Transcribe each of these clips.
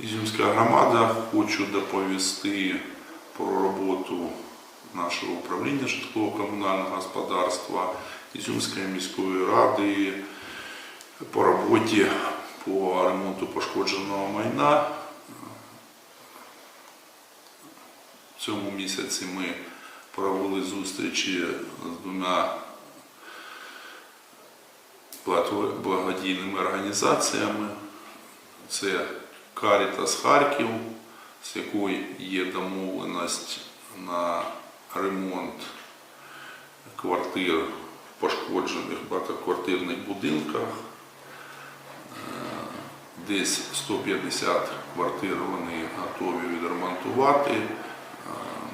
Ізюмська громада хочу доповісти про роботу нашого управління житлово-комунального господарства Ізюмської міської ради по роботі по ремонту пошкодженого майна. В цьому місяці ми провели зустрічі з двома благодійними організаціями. Це Карітас Харків, з якою є домовленість на ремонт квартир в пошкоджених багатоквартирних будинках. Е, Десь 150 квартир вони готові відремонтувати е,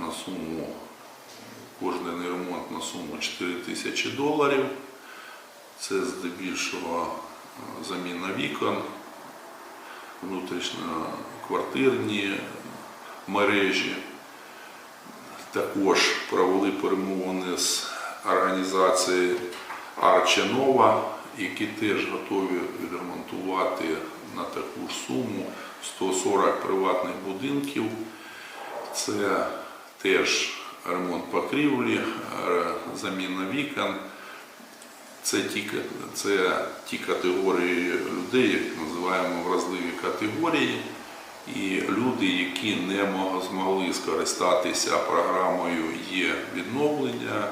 на суму, кожен ремонт на суму 4 тисячі доларів. Це здебільшого е, заміна вікон, внутрішньоквартирні мережі. Також провели перемовини з організацією Арченова, які теж готові відремонтувати на таку ж суму 140 приватних будинків. Це теж ремонт покрівлі, е, заміна вікон. Це ті, це ті категорії людей, називаємо вразливі категорії, і люди, які не змогли скористатися програмою є відновлення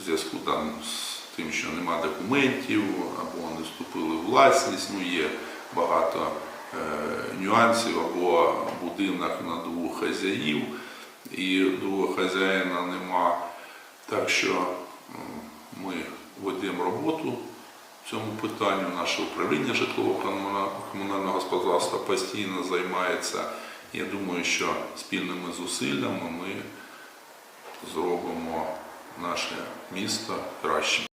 в зв'язку там з тим, що нема документів або не вступили в власність. Ну є багато е, нюансів або будинок на двох хазяїв, і другого хазяїна нема. Так що ми ведемо роботу в цьому питанню. Наше управління житлово-комунального господарства постійно займається. Я думаю, що спільними зусиллями ми зробимо наше місто кращим.